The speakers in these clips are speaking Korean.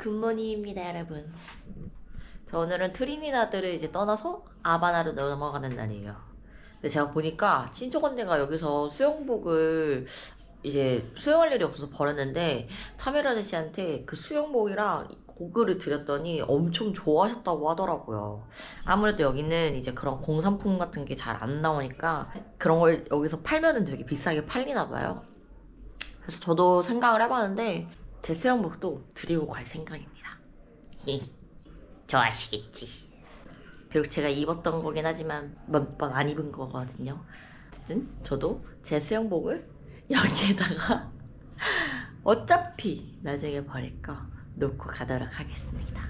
굿모닝입니다, 여러분. 저 오늘은 트리니다드를 이제 떠나서 아바나로 넘어가는 날이에요. 근데 제가 보니까 친척 언니가 여기서 수영복을 이제 수영할 일이 없어서 버렸는데 차메라 아저씨한테 그 수영복이랑 고글을 드렸더니 엄청 좋아하셨다고 하더라고요. 아무래도 여기는 이제 그런 공산품 같은 게 잘 안 나오니까 그런 걸 여기서 팔면은 되게 비싸게 팔리나 봐요. 그래서 저도 생각을 해봤는데 제 수영복도 드리고 갈 생각입니다. 좋아하시겠지. 비록 제가 입었던 거긴 하지만 몇 번 안 입은 거거든요. 어쨌든 저도 제 수영복을 여기에다가 어차피 나중에 버릴 거 놓고 가도록 하겠습니다.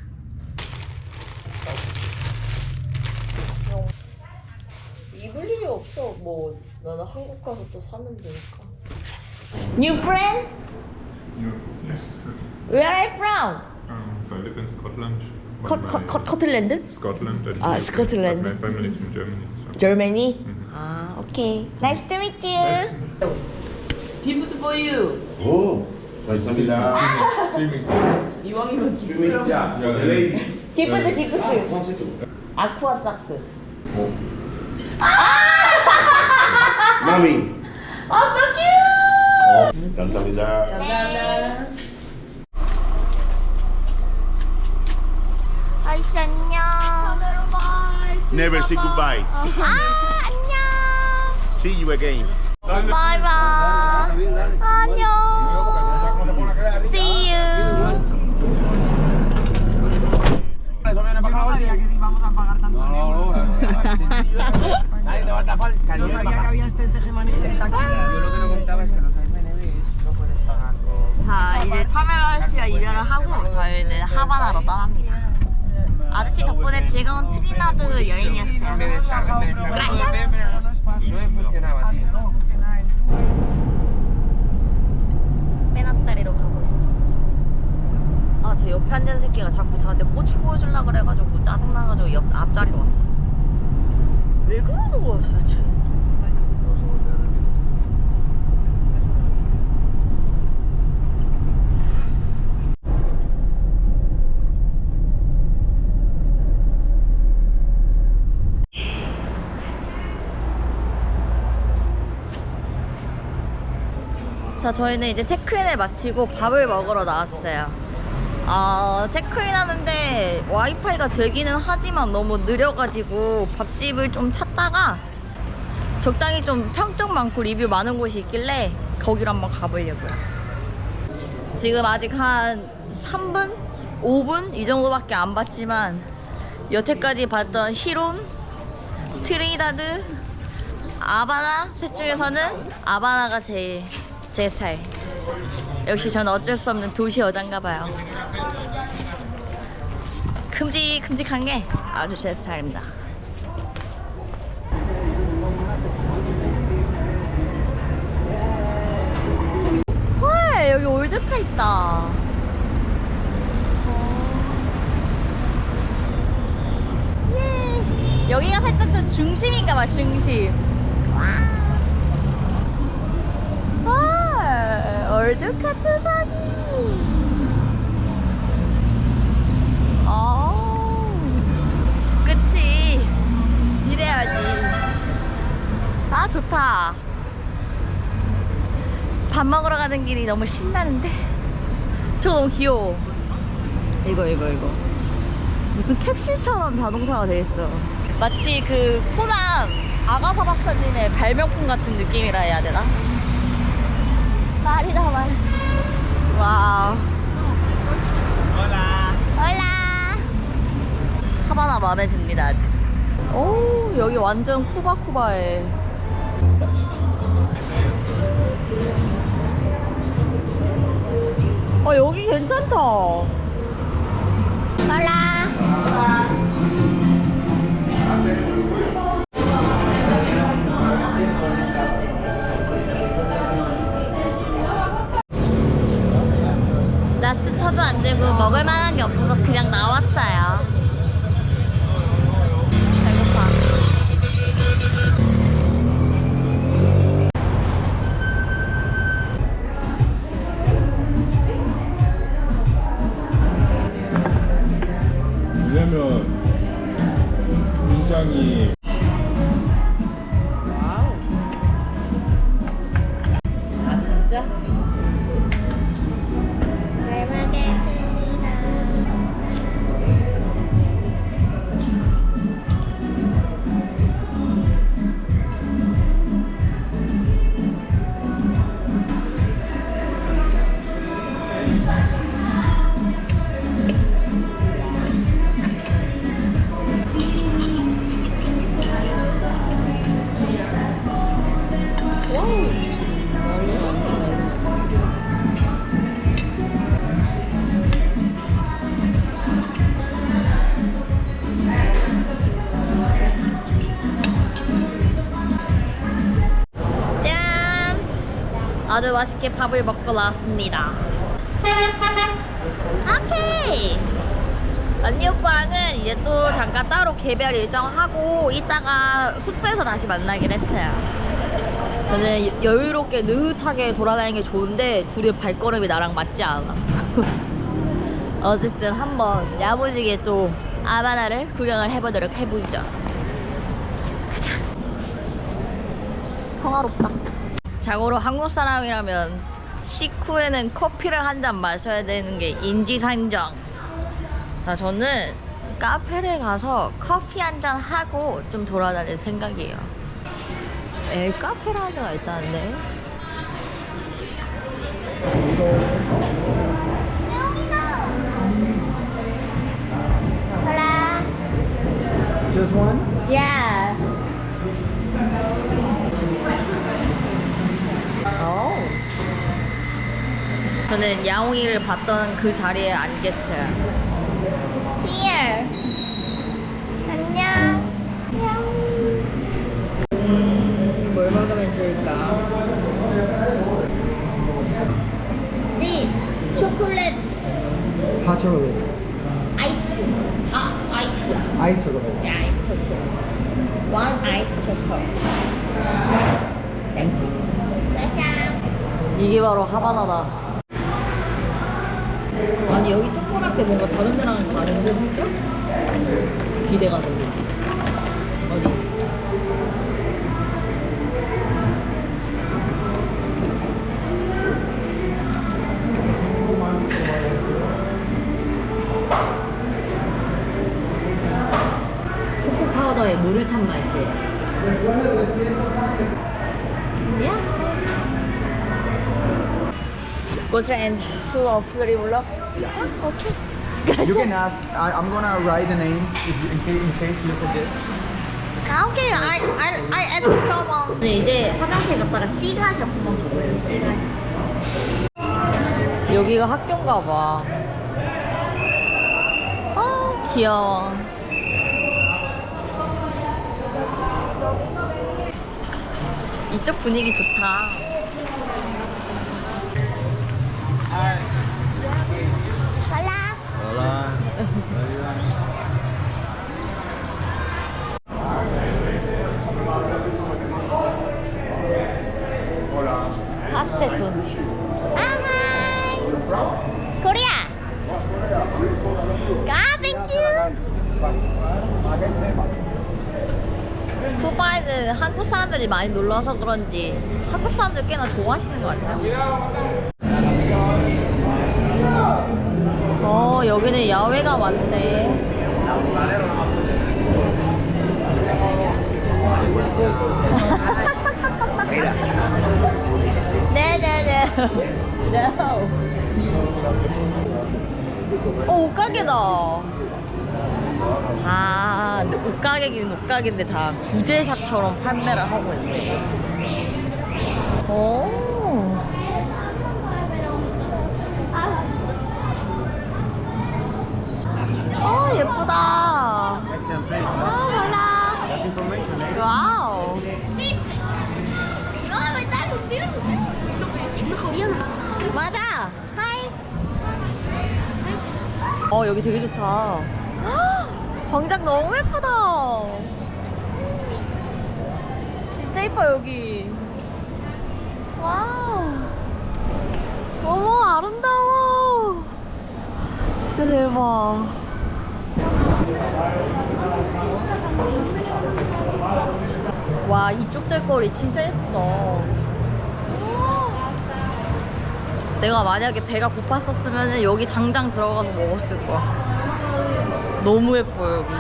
입을 일이 없어. 뭐 나는 한국 가서 또 사면 되니까. New friend? Where are you from? Um, so I live in Scotland. but 컷, my- 컷, 컷, 커틀랜드? Scotland. and Ah, UK, Scotland. But my family is from Germany. So. Germany? Mhm. 아, 오케이. Nice to meet you. Gift for you. Oh, 감사합니다. Streaming. 이왕이면 lady. 기프트, 기프트. One second. 아쿠아 삭스. Mami. 아, cute. Oh, 감사합니다. 감사합니다. 아이씨, 안녕. Never say goodbye. 아, 안녕. See you again. 바이바이. 안녕. See you. No sabía que había este tejemaneje de taxi. Yo lo que no contaba es que los AMNBs 자 이제 차메라 씨와 이별을 하고 저희는 하바나로 떠납니다. 아저씨 덕분에 즐거운 트리나드 여행이었어요. Tu... 빼놨다리로 가고 있어. 아, 제 옆에 앉은 새끼가 자꾸 저한테 꼬치 보여주려 그래가지고 짜증나가지고 옆 앞자리로 왔어. 왜 그러는 거야 도대체? 자, 저희는 이제 체크인을 마치고 밥을 먹으러 나왔어요. 아, 체크인 하는데 와이파이가 되기는 하지만 너무 느려가지고 밥집을 좀 찾다가 적당히 좀 평점 많고 리뷰 많은 곳이 있길래 거기로 한번 가보려고요. 지금 아직 한 3분? 5분? 이 정도밖에 안 봤지만 여태까지 봤던 히론, 트리다드, 아바나 셋 중에서는 아바나가 제일 제 스타일. 역시 저는 어쩔 수 없는 도시 여잔가 봐요. 큼직큼직한 게 아주 제 스타일입니다. 헐 여기 올드카 있다. 어. 예. 여기가 살짝 좀 중심인가 봐 중심. 헐 올드카 투석이. 어. 그치. 이래야지. 아 좋다. 밥 먹으러 가는 길이 너무 신나는데. 저거 너무 귀여워. 이거 이거 이거. 무슨 캡슐처럼 자동차가 돼 있어. 마치 그 코난 아가사 박사님의 발명품 같은 느낌이라 해야 되나? 말이 다 말. 와우. 올라. 올라. 하바나 마음에 듭니다 아직. 오 여기 완전 쿠바쿠바해. 어 여기 괜찮다. 올라. 아주 맛있게 밥을 먹고 나왔습니다. 오케이! 언니 오빠랑은 이제 또 잠깐 따로 개별 일정하고 이따가 숙소에서 다시 만나기로 했어요. 저는 여- 여유롭게 느긋하게 돌아다니는 게 좋은데 둘이 발걸음이 나랑 맞지 않아. 어쨌든 한번 야무지게 또 아바나를 구경을 해보도록 해보죠. 평화롭다. 자고로 한국 사람이라면 식후에는 커피를 한 잔 마셔야 되는 게 인지상정. 자, 저는 카페를 가서 커피 한 잔 하고 좀 돌아다닐 생각이에요. 에 카페라는 데가 있다는데. Just one? Yeah. 저는 야옹이를 봤던 그 자리에 앉겠어요. Here. 안녕. 뭘 먹으면 좋을까? This chocolate Hot chocolate. ice. Ah, ice. Ice chocolate. Yeah, ice chocolate. One ice chocolate. Thank you. 짜잔. 이게 바로 하바나다. 아니 여기 초코라떼 뭔가 다른 데랑 다른데 살짝? 기대가 되네. 어디? 초코 파우더에 물을 탄 맛이에요. And two of Fury Vlog. Okay. You can ask. I, I'm gonna write the names if you, in, case, in case you forget. 아, 오케이. I I I ask someone. 네, 이제 화장실 갔다가 시가 샵한번 가볼래요. 시가. 여기가 학교인가 봐. 아, 귀여워. 이쪽 분위기 좋다. Hola. You. 쿠바에는 한국 사람들이 많이 놀러 와서 그런지 한국 사람들 꽤나 좋아하시는 것 같아요. 어, 여기는 야외가 많네. 네네네. No. 어, 옷가게다. 아, 옷가게긴 옷가게인데 다 구제샵처럼 판매를 하고 있네. 오. 어, 예쁘다. 아, 몰라. 와우. 맞아. 하이. 어, 여기 되게 좋다. 헉, 광장 너무 예쁘다. 진짜 예뻐, 여기. 와우. 어머, 아름다워. 대박. 와 이쪽 될거리 진짜 예쁘다. 내가 만약에 배가 고팠었으면 여기 당장 들어가서 먹었을 거야. 너무 예뻐요 여기.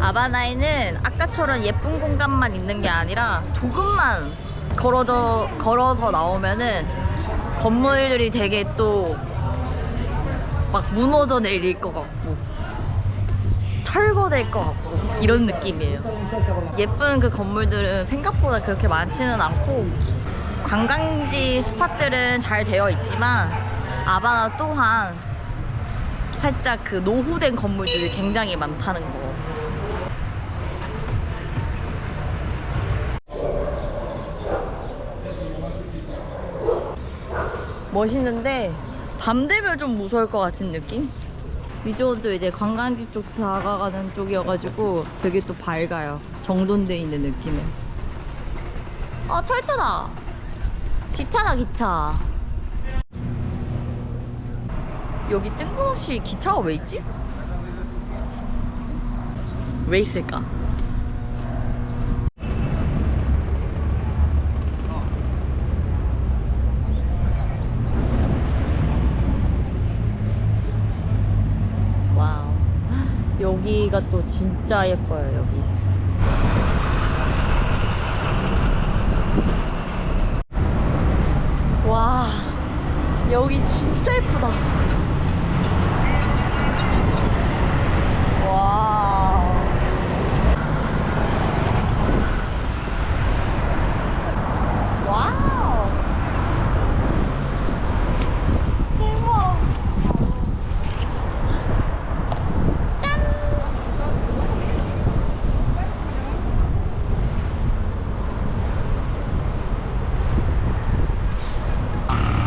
아바나이는 아까처럼 예쁜 공간만 있는 게 아니라 조금만 걸어져 걸어서 나오면은 건물들이 되게 또 막 무너져 내릴 것 같고 철거될 것 같고 이런 느낌이에요. 예쁜 그 건물들은 생각보다 그렇게 많지는 않고 관광지 스팟들은 잘 되어 있지만 아바나 또한 살짝 그 노후된 건물들이 굉장히 많다는 거. 멋있는데 밤 되면 좀 무서울 것 같은 느낌? 위쪽도 이제 관광지 쪽 다가가는 쪽이어가지고 되게 또 밝아요. 정돈돼 있는 느낌에. 아 철도다. 기차다 기차. 여기 뜬금없이 기차가 왜 있지? 왜 있을까? 와우. 여기가 또 진짜 예뻐요, 여기. 와, 여기 진짜 예쁘다. 와. 와우. 대박.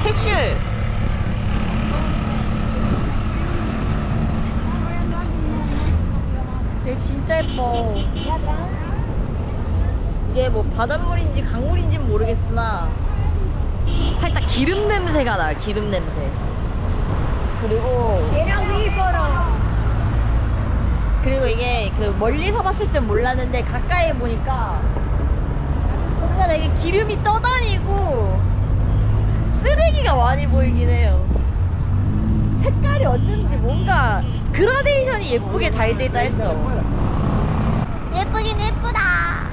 캡슐. 이게 진짜 예뻐. 이게 뭐 바닷물인지 강물인지 는 모르겠으나 살짝 기름 냄새가 나요. 기름 냄새. 그리고 그리고 이게 그 멀리서 봤을 땐 몰랐는데 가까이 보니까 뭔가 되게 기름이 떠다니고 쓰레기가 많이 보이긴 해요. 색깔이 어쩐지 뭔가 그라데이션이 예쁘게 잘 돼 있다 했어. 예쁘긴 예쁘다.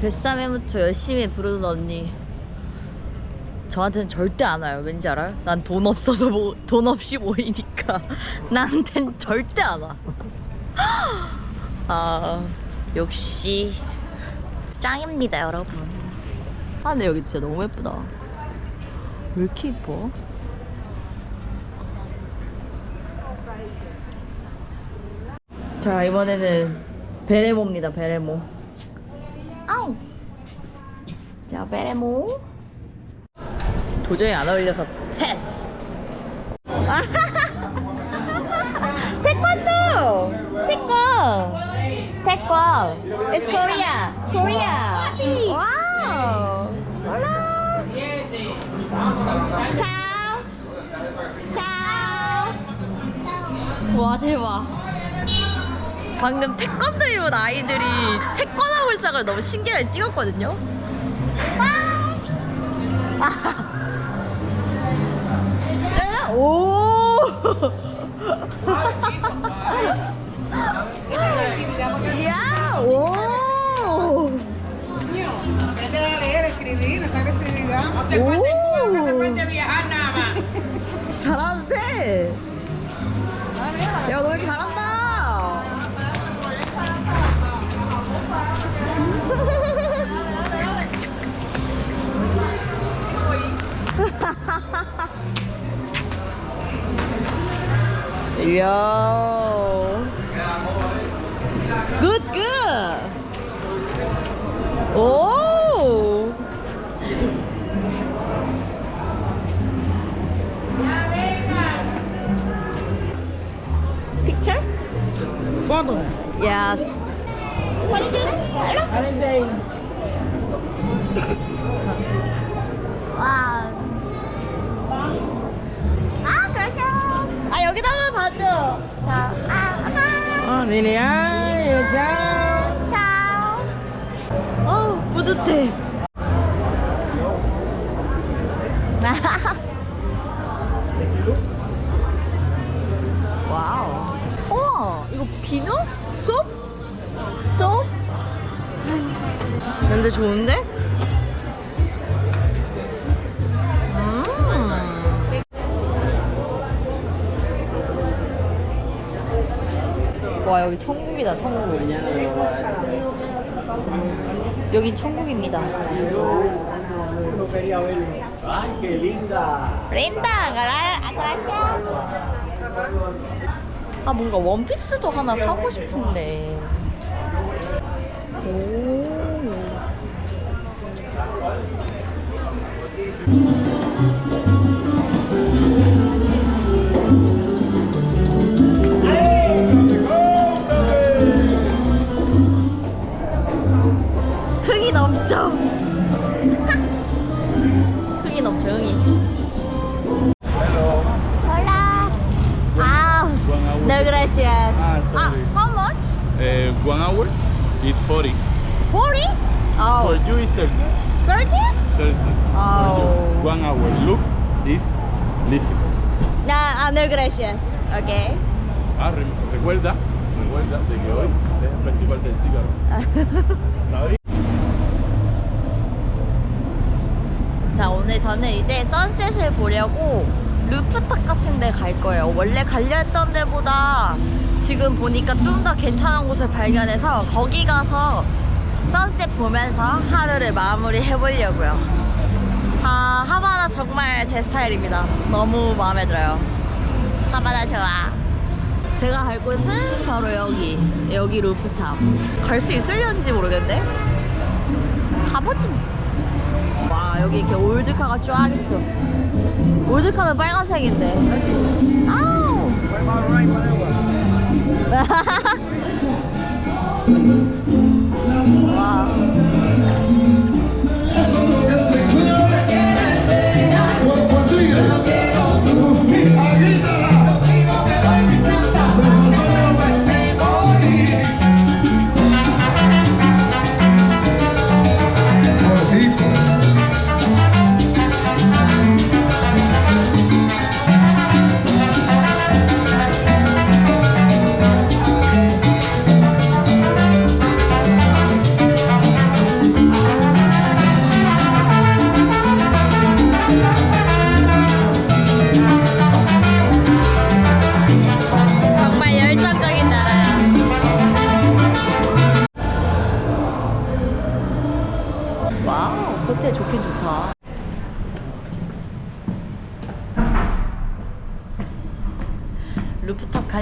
뱃삼에부터 열심히 부르는 언니. 저한테는 절대 안 와요. 왠지 알아요? 난 돈 없어서 뭐, 돈 없이 모이니까 나한텐 절대 안 와. 아 역시 짱입니다, 여러분. 아 근데 여기 진짜 너무 예쁘다. 왜 이렇게 예뻐? 자 이번에는 베레모입니다, 베레모. 아우. 자, 베레모. 도저히 안 어울려서 패스. 태권도. 태권. 태권. It's Korea. Korea. 와우. Hello. Ciao. Ciao. 와 대박. 방금 태권도 입은 아이들이 태권하고 있어가 너무 신기하게 찍었거든요. 아. 아. 오. 야, 오. Aprende a leer, escribir, esa agresividad. 오. 잘하는데. 야, 너 잘한다. 이야. 오! Picture? Photo. Yes. What is it? Hello? I'm saying. wow. 아, gracias. 아, 여기다가 봐줘. 자, 아, 아하. 어, 릴리아, 여자. 뿌듯해. 와우. 우와, 이거 비누? 쏙? 쏙? 근데 좋은데? 음. 와 여기 천국이다 천국 여기 천국입니다. 린다 가라 아그라시아 아 뭔가 원피스도 하나 사고 싶은데. 오 흥이 넘쳐 흥이 넘쳐 흥이 Hola. 아 One hour. no gracias Ah, 아 sorry. how much? Uh, one hour is 40. 40? For 아 you is 30. 30? 30. Oh. One hour. Look, is listen. 아, 아 no gracias okay Ah, re- recuerda, recuerda de que hoy es el festival del cigarro. ¿Sabes? 오늘 저는 이제 선셋을 보려고 루프탑 같은 데 갈 거예요. 원래 가려 했던 데보다 지금 보니까 좀 더 괜찮은 곳을 발견해서 거기 가서 선셋 보면서 하루를 마무리 해보려고요. 아 하바나 정말 제 스타일입니다. 너무 마음에 들어요. 하바나 좋아. 제가 갈 곳은 바로 여기 여기 루프탑. 갈 수 있을런지 모르겠는데 가보지 뭐. 와 여기 이렇게 올드카가 쫙 있어. 올드카는 빨간색인데. 아우! 와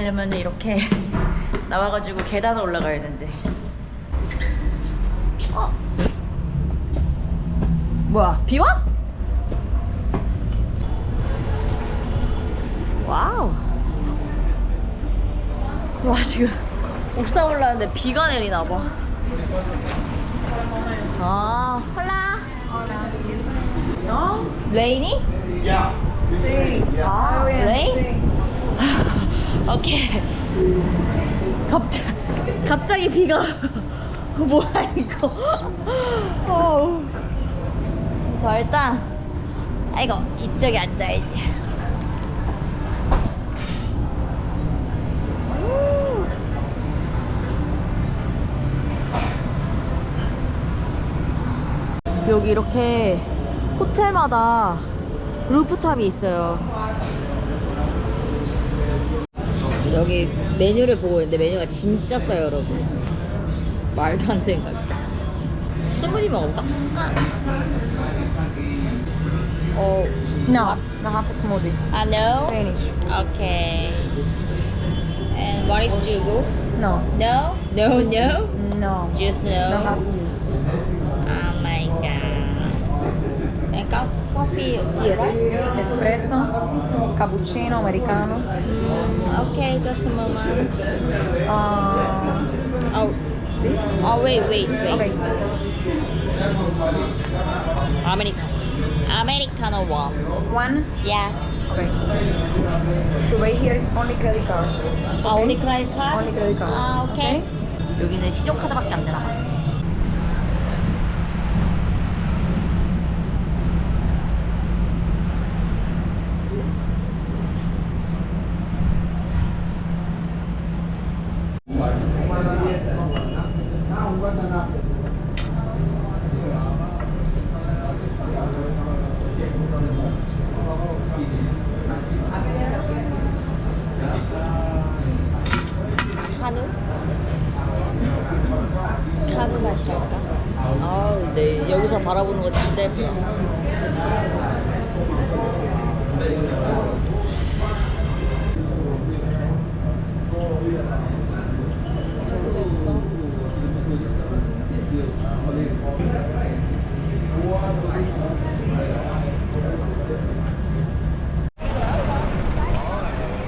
가려면 이렇게 나와가지고 계단을 올라가야 되는데 어? 뭐야 비 와? 와우 와 지금 옥상 올라왔는데 비가 내리나 봐. 아, 홀라. 어? 레이니? 아, 레인? 오케이. 갑자기 갑자기 비가 뭐야 이거? 어우. 자 일단 아이고 이쪽에 앉아야지. 여기 이렇게 호텔마다 루프탑이 있어요. 여기 메뉴를 보고 있는데 메뉴가 진짜 싸요, 여러분. 말도 안 되는 가격. 스무디 먹을까? 어, No, no half a smoothie. 아, no? Finish. Okay. And what is jugo? No. No? No, no? No. Just no? No half use. Oh my god. Co- coffee? Yes. Espresso, cappuccino, americano. Mm, okay, just a moment. Uh, Oh, this? oh wait, wait, wait. Okay. Americano. Americano one. One? Yes. Okay. To pay here is only credit card. 아, only credit card? Only credit card. 아, 오케이. 여기는 신용카드밖에 안 되나 봐.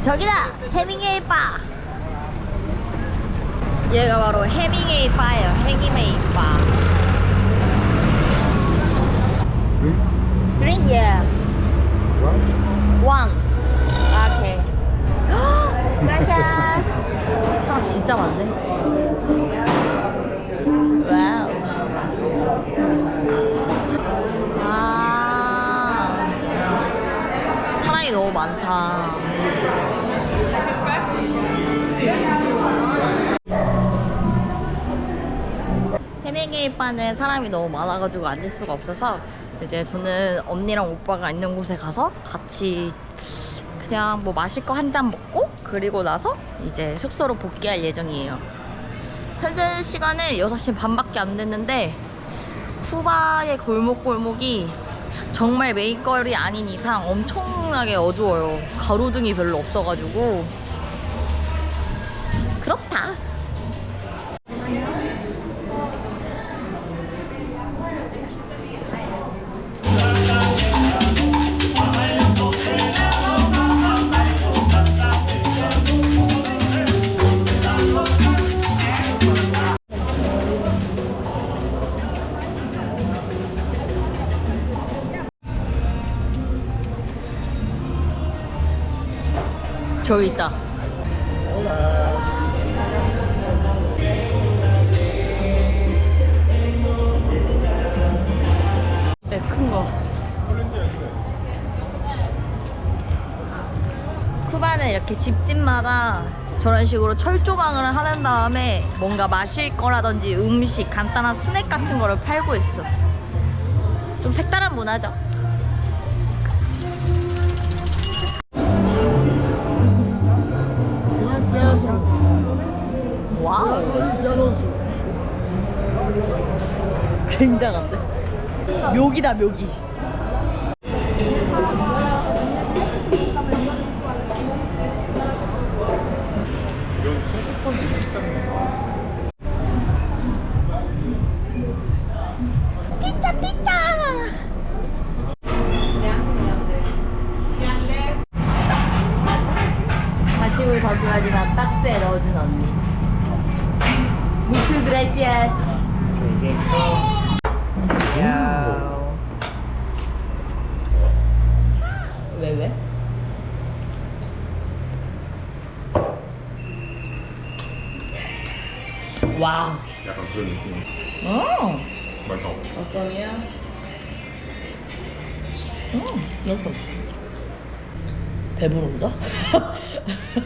저기다 해밍웨이 바. 얘가 바로 해밍웨이 바예요 해밍웨이 바 drink yeah. One? 오케이 gracias. 사람 진짜 많네. 와우 아. 사람이 너무 많다. 해밍웨이 바는 사람이 너무 많아가지고 앉을 수가 없어서 이제 저는 언니랑 오빠가 있는 곳에 가서 같이 그냥 뭐 마실 거 한 잔 먹고 그리고 나서 이제 숙소로 복귀할 예정이에요. 현재 시간은 6시 반밖에 안 됐는데 쿠바의 골목골목이 정말 메인거리 아닌 이상 엄청나게 어두워요. 가로등이 별로 없어가지고 저기 있다. 네, 큰 거. 쿠바는 이렇게 집집마다 저런 식으로 철조망을 하는 다음에 뭔가 마실 거라든지 음식, 간단한 스낵 같은 거를 팔고 있어. 좀 색다른 문화죠. 굉장한데? 묘기다 묘기. 배부른가?